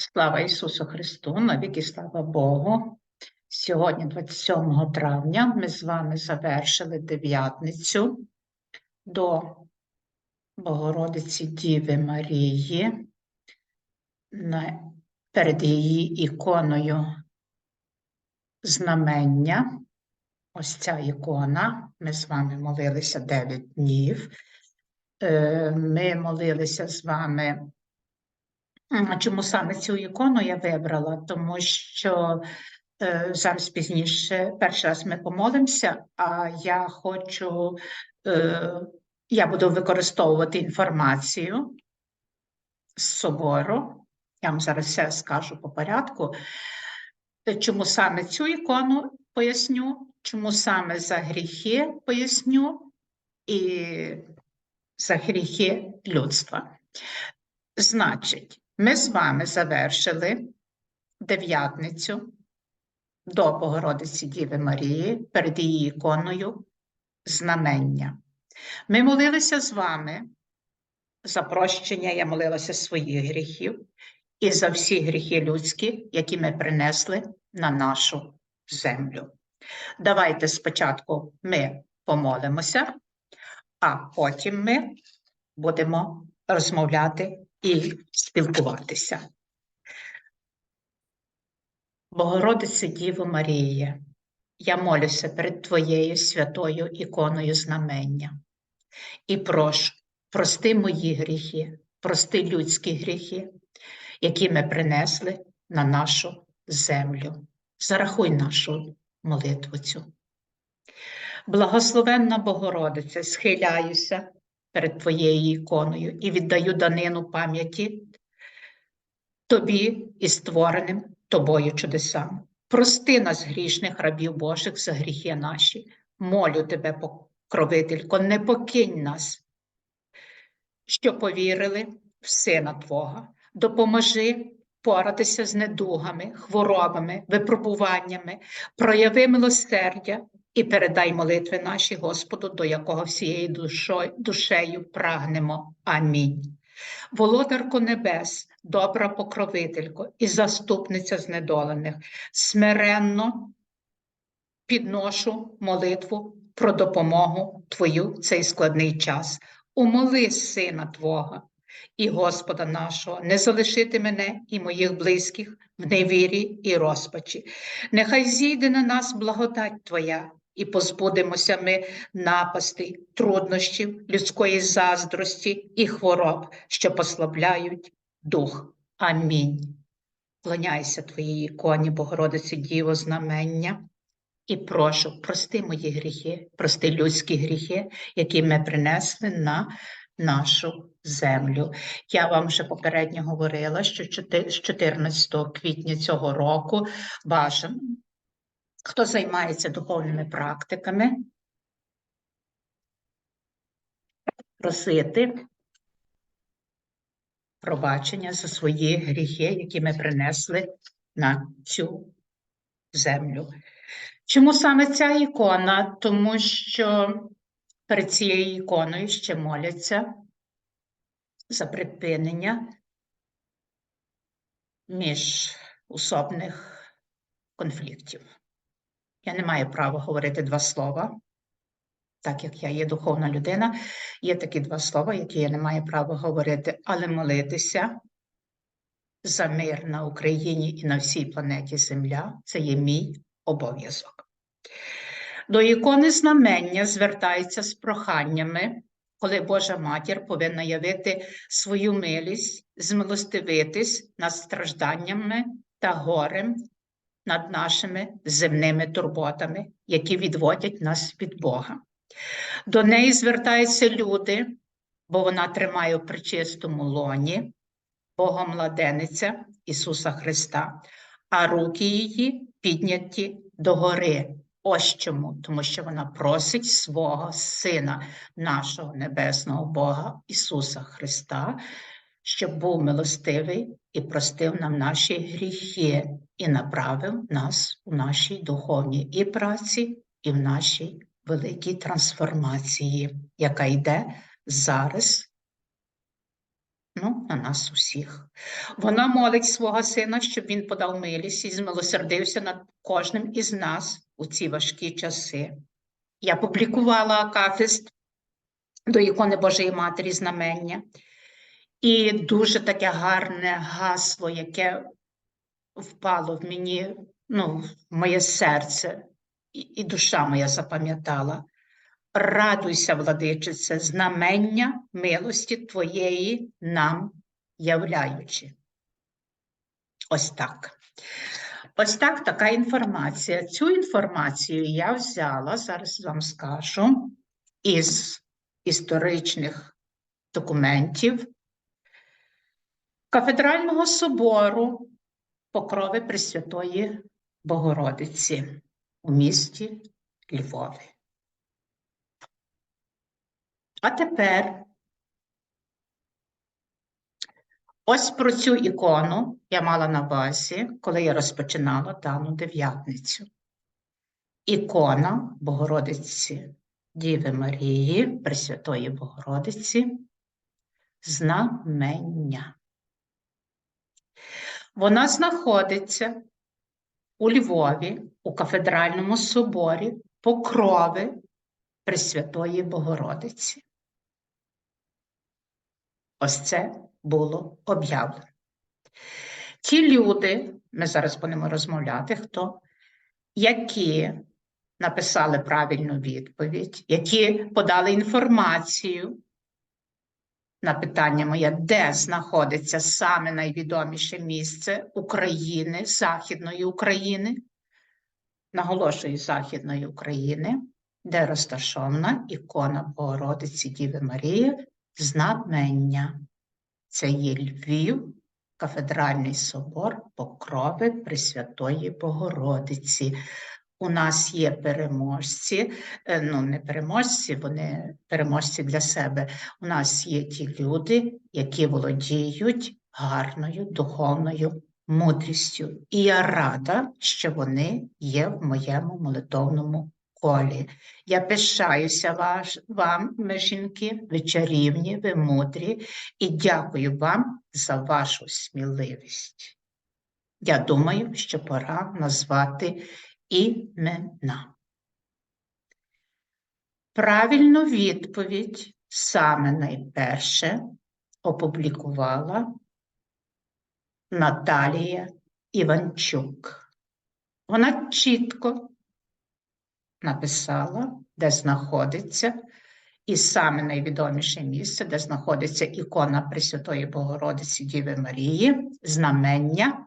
Слава Ісусу Христу, навіки слава Богу. Сьогодні, 27 травня, ми з вами завершили дев'ятницю до Богородиці Діви Марії перед її іконою знамення. Ось ця ікона. Ми з вами молилися 9 днів. Е, Ми молилися з вами. Чому саме цю ікону я вибрала? Тому що е, зараз пізніше, перший раз ми помолимося, а я хочу, е, я буду використовувати інформацію з собору. Я вам зараз все скажу по порядку. Е, Чому саме цю ікону поясню, чому саме за гріхи поясню і за гріхи людства. Значить, ми з вами завершили дев'ятницю до Богородиці Діви Марії перед її іконою знамення. Ми молилися з вами за прощення, я молилася своїх гріхів і за всі гріхи людські, які ми принесли на нашу землю. Давайте спочатку ми помолимося, а потім ми будемо розмовляти і спілкуватися. Богородице Діво Маріє, я молюся перед Твоєю святою іконою знамення і прошу, прости мої гріхи, прости людські гріхи, які ми принесли на нашу землю. Зарахуй нашу молитву цю. Благословенна Богородице, схиляюся перед Твоєю іконою і віддаю данину пам'яті Тобі і створеним Тобою чудесам. Прости нас, грішних рабів Божих, за гріхи наші. Молю Тебе, покровителько, не покинь нас, що повірили в Сина Твого. Допоможи поратися з недугами, хворобами, випробуваннями, прояви милосердя і передай молитви наші Господу, до якого всією душею прагнемо. Амінь. Володарко Небес, добра покровителько і заступниця знедолених, смиренно підношу молитву про допомогу Твою в цей складний час. Умоли Сина Твого і Господа нашого, не залишити мене і моїх близьких в невірі і розпачі. Нехай зійде на нас благодать Твоя, і позбудемося ми напасти, труднощів, людської заздрості і хвороб, що послабляють дух. Амінь. Клоняйся Твоїй іконі, Богородиці Діво, знамення. І прошу, прости мої гріхи, прости людські гріхи, які ми принесли на нашу землю. Я вам вже попередньо говорила, що з 14 квітня цього року бажано, хто займається духовними практиками, просити пробачення за свої гріхи, які ми принесли на цю землю. Чому саме ця ікона? Тому що перед цією іконою ще моляться за припинення міжусобних конфліктів. Я не маю права говорити два слова, так як я є духовна людина, є такі два слова, які я не маю права говорити, але молитися за мир на Україні і на всій планеті Земля це є мій обов'язок. До ікони знамення звертається з проханнями, коли Божа матір повинна явити свою милість, змилостивитись над стражданнями та горем над нашими земними турботами, які відводять нас від Бога. До неї звертаються люди, бо вона тримає в причистому лоні Богомладениця Ісуса Христа, а руки її підняті догори. Ось чому, тому що вона просить свого Сина, нашого небесного Бога Ісуса Христа, щоб був милостивий і простив нам наші гріхи і направив нас у нашій духовній і праці, і в нашій великій трансформації, яка йде зараз Ну, на нас усіх. Вона молить свого сина, щоб він подав милість і змилосердився над кожним із нас у ці важкі часи. Я публікувала акафіст до ікони Божої Матері знамення, і дуже таке гарне гасло, яке впало в мені, ну, в моє серце, і, і душа моя запам'ятала. Радуйся, владичице, знамення милості Твоєї нам являючи. Ось так. Ось так така інформація. Цю інформацію я взяла, зараз вам скажу, із історичних документів Кафедрального собору Покрови Пресвятої Богородиці у місті Львові. А тепер ось про цю ікону я мала на увазі, коли я розпочинала дану дев'ятницю. Ікона Богородиці Діви Марії, Пресвятої Богородиці, знамення. Вона знаходиться у Львові, у кафедральному соборі Покрови Пресвятої Богородиці. Ось це було об'явлено. Ті люди, ми зараз будемо розмовляти, хто, які написали правильну відповідь, які подали інформацію на питання моє, де знаходиться саме найвідоміше місце України, Західної України, наголошую Західної України, де розташована ікона Богородиці Діви Марії, знамення. Це є Львів, кафедральний собор Покрови Пресвятої Богородиці. У нас є переможці, е, ну не переможці, вони переможці для себе. У нас є ті люди, які володіють гарною духовною мудрістю. І я рада, що вони є в моєму молитовному колі. Я пишаюся ваш, вам, жінки, ви чарівні, ви мудрі, і дякую вам за вашу сміливість. Я думаю, що пора назвати імена. Правильну відповідь саме найперше опублікувала Наталія Іванчук. Вона чітко написала, де знаходиться, і саме найвідоміше місце, де знаходиться ікона Пресвятої Богородиці Діви Марії, знамення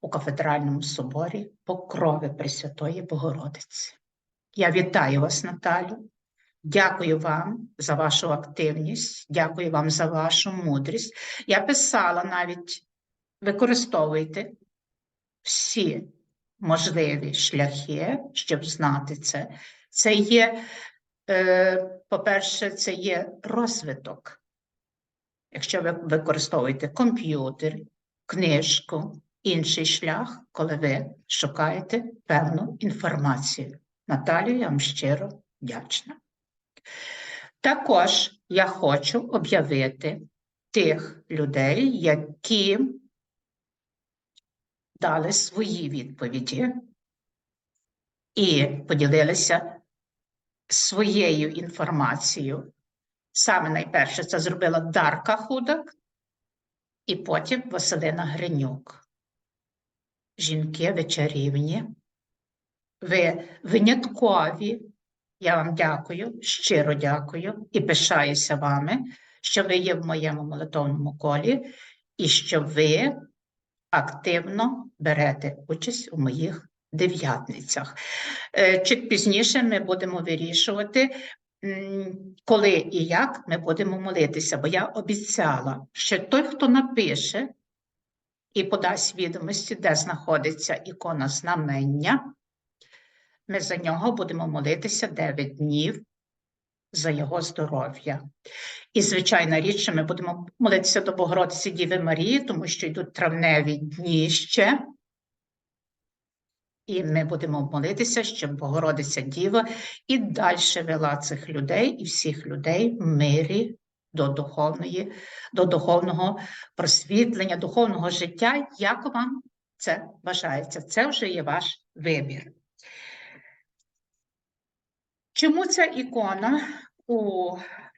у кафедральному соборі Покрови Пресвятої Богородиці. Я вітаю вас, Наталю. Дякую вам за вашу активність, дякую вам за вашу мудрість. Я писала навіть використовуйте всі можливі шляхи, щоб знати це. Це є, е, по-перше, це є розвиток. Якщо ви використовуєте комп'ютер, книжку, інший шлях, коли ви шукаєте певну інформацію. Наталію, я вам щиро вдячна. Також я хочу об'явити тих людей, які дали свої відповіді і поділилися своєю інформацією. Саме найперше це зробила Дарка Худак, і потім Василина Гринюк. Жінки ви чарівні, ви виняткові. Я вам дякую, щиро дякую і пишаюся вами, що ви є в моєму молитовному колі і що ви активно берете участь у моїх дев'ятницях. Е, Чуть пізніше ми будемо вирішувати, коли і як ми будемо молитися, бо я обіцяла, що той, хто напише і подасть відомості, де знаходиться ікона знамення, ми за нього будемо молитися 9 днів за його здоров'я. І, звичайна річ, ми будемо молитися до Богородиці Діви Марії, тому що йдуть травневі дні ще. І ми будемо молитися, щоб Богородиця Діва і далі вела цих людей і всіх людей в мирі до духовної, до духовного просвітлення, духовного життя, як вам це бажається. Це вже є ваш вибір. Чому ця ікона у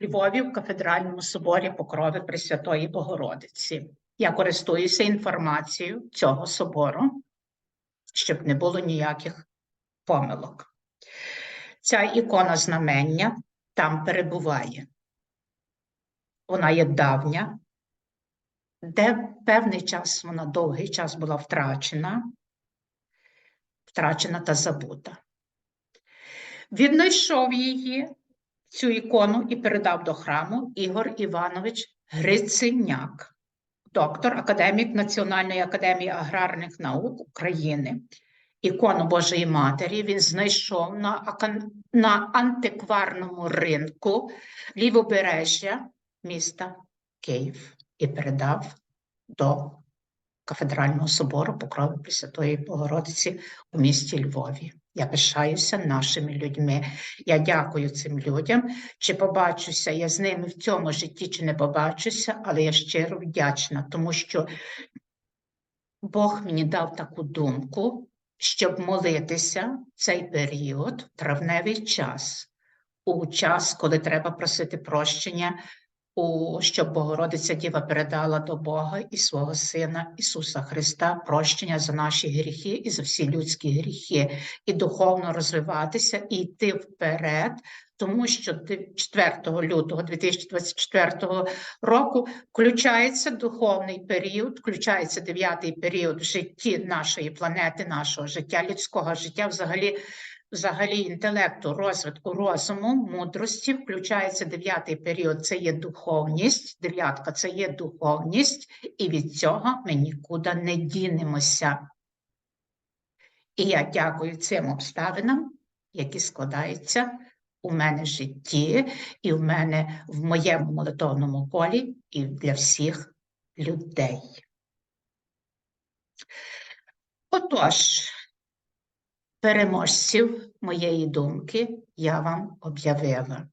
Львові в кафедральному соборі Покрови Пресвятої Богородиці? Я користуюся інформацією цього собору, щоб не було ніяких помилок. Ця ікона знамення там перебуває. Вона є давня, де певний час вона довгий час була втрачена, втрачена та забута. Віднайшов її, цю ікону, і передав до храму Ігор Іванович Гриценяк, доктор, академік Національної академії аграрних наук України. Ікону Божої Матері він знайшов на, на антикварному ринку лівобережжя міста Київ і передав до кафедрального собору Покрови Пресвятої Богородиці у місті Львові. Я пишаюся нашими людьми. Я дякую цим людям. Чи побачуся я з ними в цьому житті, чи не побачуся, але я щиро вдячна, тому що Бог мені дав таку думку, щоб молитися цей період, травневий час, у час, коли треба просити прощення, у, щоб Богородиця Діва передала до Бога і свого Сина Ісуса Христа прощення за наші гріхи і за всі людські гріхи, і духовно розвиватися і йти вперед, тому що дев- 4 лютого 2024 року включається духовний період, включається дев'ятий період в житті нашої планети, нашого життя, людського життя, взагалі, взагалі інтелекту, розвитку розуму, мудрості. Включається дев'ятий період. Це є духовність. Дев'ятка це є духовність, і від цього ми нікуди не дінемося. І я дякую цим обставинам, які складаються у мене в житті, і в мене в моєму молитовному колі, і для всіх людей. Отож, переможців моєї думки я вам об'явила.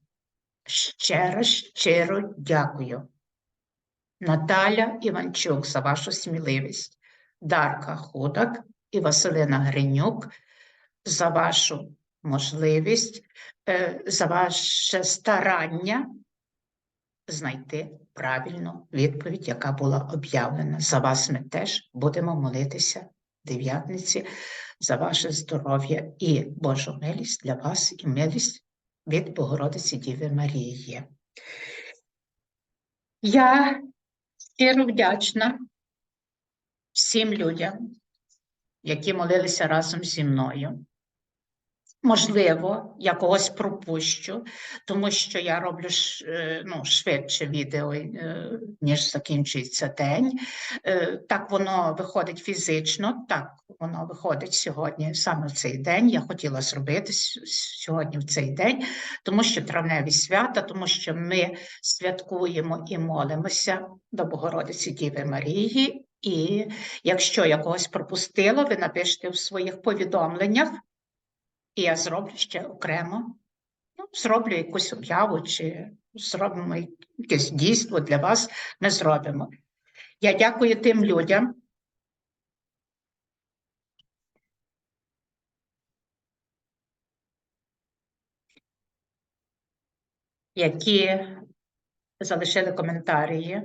Щиро, щиро дякую. Наталя Іванчук за вашу сміливість, Дарка Худак і Василина Гринюк за вашу можливість, е, за ваше старання знайти правильну відповідь, яка була об'явлена. За вас ми теж будемо молитися дев'ятниці за ваше здоров'я і Божу милість для вас і милість від Богородиці Діви Марії. Я щиро вдячна всім людям, які молилися разом зі мною. Можливо, я когось пропущу, тому що я роблю е, ну, швидше відео, е, ніж закінчується день. Е, Так воно виходить фізично, так воно виходить сьогодні, саме в цей день. Я хотіла зробити сьогодні в цей день, тому що травневі свята, тому що ми святкуємо і молимося до Богородиці Діви Марії. І якщо я когось пропустила, ви напишете в своїх повідомленнях. І я зроблю ще окремо. Ну, зроблю якусь об'яву чи зробимо якесь дійство для вас. Ми зробимо. Я дякую тим людям. Які залишили коментарі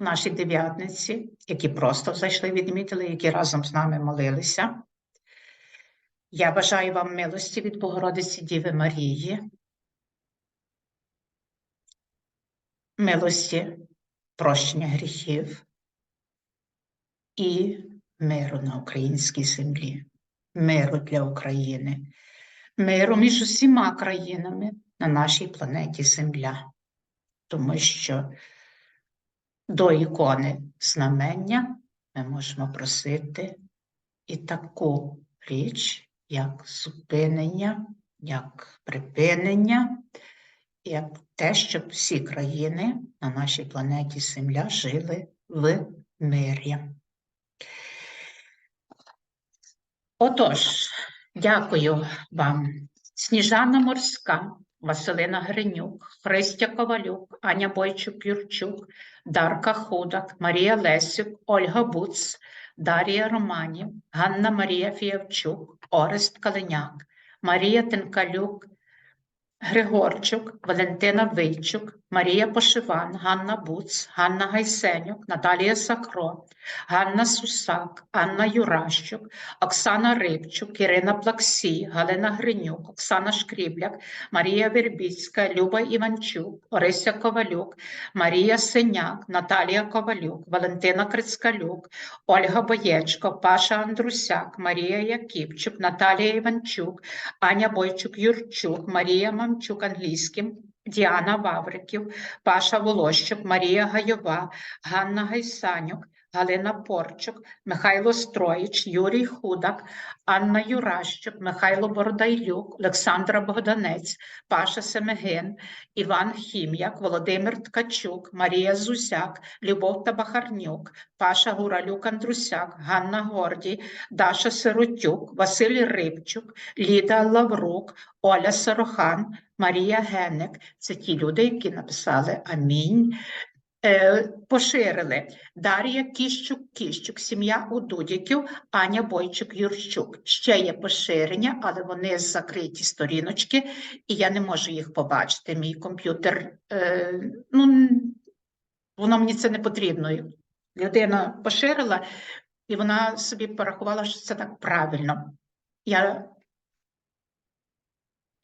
в нашій дев'ятниці, які просто зайшли, відмітили, які разом з нами молилися. Я бажаю вам милості від Богородиці Діви Марії, милості прощення гріхів і миру на українській землі, миру для України, миру між усіма країнами на нашій планеті Земля, тому що до ікони знамення ми можемо просити і таку річ, як зупинення, як припинення, як те, щоб всі країни на нашій планеті Земля жили в мирі. Отож, дякую вам. Сніжана Морська, Василина Гринюк, Христя Ковалюк, Аня Бойчук-Юрчук, Дарка Худак, Марія Лесюк, Ольга Буц, Дар'я Романів, Ганна Марія Фіявчук, Орест Калиняк, Марія Тенкалюк, Григорчук, Валентина Вийчук, Марія Пошиван, Ганна Буц, Ганна Гайсенюк, Наталія Сакро, Ганна Сусак, Анна Юращук, Оксана Рибчук, Ірина Плаксій, Галина Гринюк, Оксана Шкрібляк, Марія Вербіцька, Люба Іванчук, Орися Ковалюк, Марія Синяк, Наталія Ковалюк, Валентина Крицкалюк, Ольга Боєчко, Паша Андрусяк, Марія Яківчук, Наталія Іванчук, Аня Бойчук-Юрчук, Марія Мамчук англійським, Діана Вавриків, Паша Волощук, Марія Гайова, Ганна Гайсанюк, Галина Порчук, Михайло Строїч, Юрій Худак, Анна Юращук, Михайло Бородайлюк, Олександра Богданець, Паша Семегин, Іван Хім'як, Володимир Ткачук, Марія Зусяк, Любов Табахарнюк, Паша Гуралюк Андрусяк, Ганна Гордій, Даша Сиротюк, Василь Рибчук, Ліда Лаврук, Оля Сорохан, Марія Генек. Це ті люди, які написали Амінь. Е, Поширили Дар'я Кіщук-Кіщук, сім'я Удудіків, Аня Бойчук-Юрчук. Ще є поширення, але вони закриті сторіночки, і я не можу їх побачити. Мій комп'ютер, е, ну, воно мені це не потрібно. Людина поширила, і вона собі порахувала, що це так правильно. Я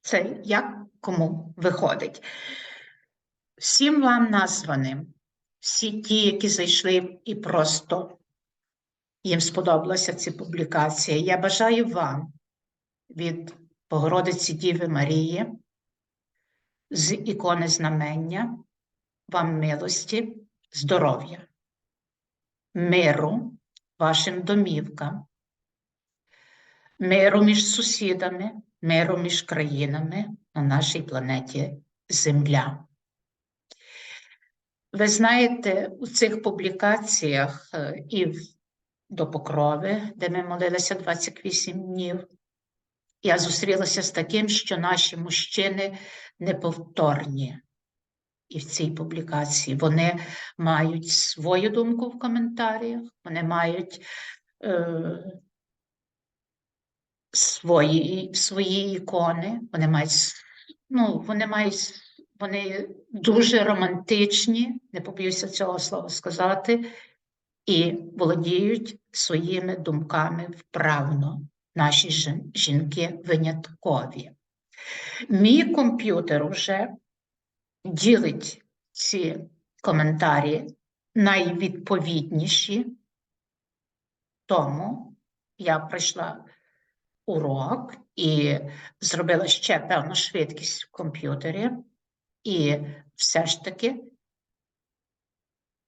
це як кому виходить. Всім вам названим, всі ті, які зайшли і просто їм сподобалася ця публікація. Я бажаю вам від Богородиці Діви Марії з ікони знамення, вам милості, здоров'я, миру вашим домівкам, миру між сусідами, миру між країнами на нашій планеті Земля. Ви знаєте, у цих публікаціях е, і до Покрови, де ми молилися 28 днів, я зустрілася з таким, що наші мужчини неповторні. І в цій публікації вони мають свою думку в коментарях, вони мають е, свої, свої ікони, вони мають, ну, вони мають, вони дуже романтичні, не побоюся цього слова сказати, і володіють своїми думками вправно. Наші жінки виняткові. Мій комп'ютер вже ділить ці коментарі найвідповідніші, тому я пройшла урок і зробила ще певну швидкість в комп'ютері, і все ж таки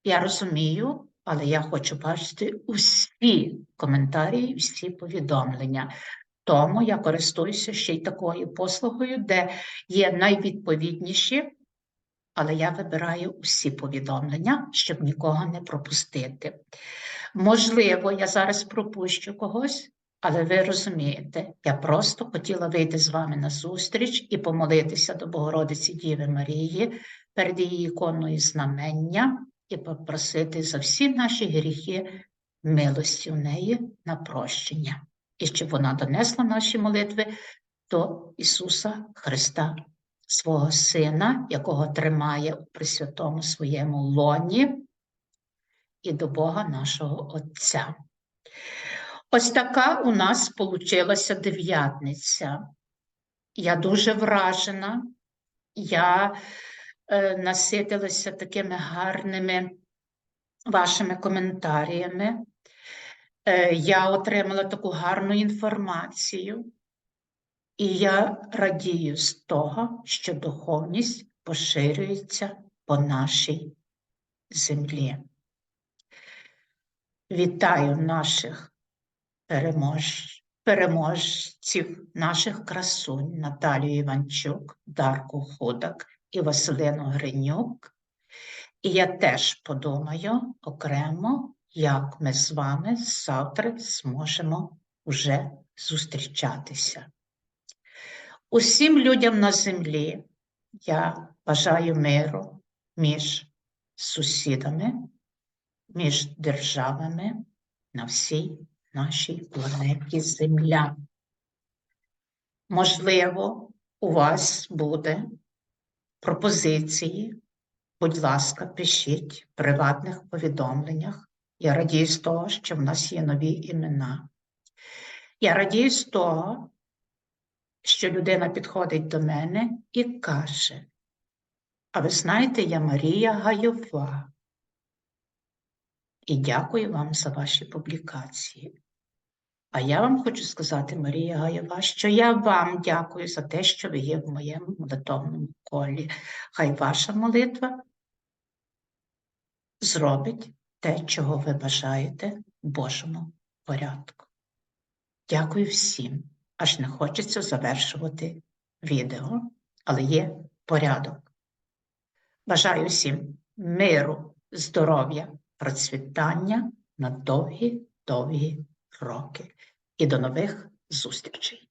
я розумію, але я хочу бачити усі коментарі, всі повідомлення. Тому я користуюся ще й такою послугою, де є найвідповідніші, але я вибираю усі повідомлення, щоб нікого не пропустити. Можливо, я зараз пропущу когось, але ви розумієте, я просто хотіла вийти з вами на зустріч і помолитися до Богородиці Діви Марії перед її іконою знамення і попросити за всі наші гріхи милості в неї на прощення, і щоб вона донесла наші молитви до Ісуса Христа, свого Сина, якого тримає у Пресвятому своєму лоні, і до Бога нашого Отця. Ось така у нас получилася дев'ятниця. Я дуже вражена. Я е, наситилася такими гарними вашими коментарями. Е, я отримала таку гарну інформацію, і я радію з того, що духовність поширюється по нашій землі. Вітаю наших перемож... переможців, наших красунь Наталію Іванчук, Дарку Худак і Василину Гринюк. І я теж подумаю окремо, як ми з вами завтра зможемо вже зустрічатися. Усім людям на землі Я бажаю миру між сусідами, між державами на всій нашій планеті Земля. Можливо, у вас буде пропозиції. Будь ласка, пишіть в приватних повідомленнях. Я радію з того, що в нас є нові імена. Я радію з того, що людина підходить до мене і каже: А ви знаєте, я Марія Гайова. І дякую вам за ваші публікації. А я вам хочу сказати, Марія Гаєва, що я вам дякую за те, що ви є в моєму молитовному колі. Хай ваша молитва зробить те, чого ви бажаєте в Божому порядку. Дякую всім. Аж не хочеться завершувати відео, але є порядок. Бажаю всім миру, здоров'я, процвітання на довгі-довгі роки. І до нових зустрічей!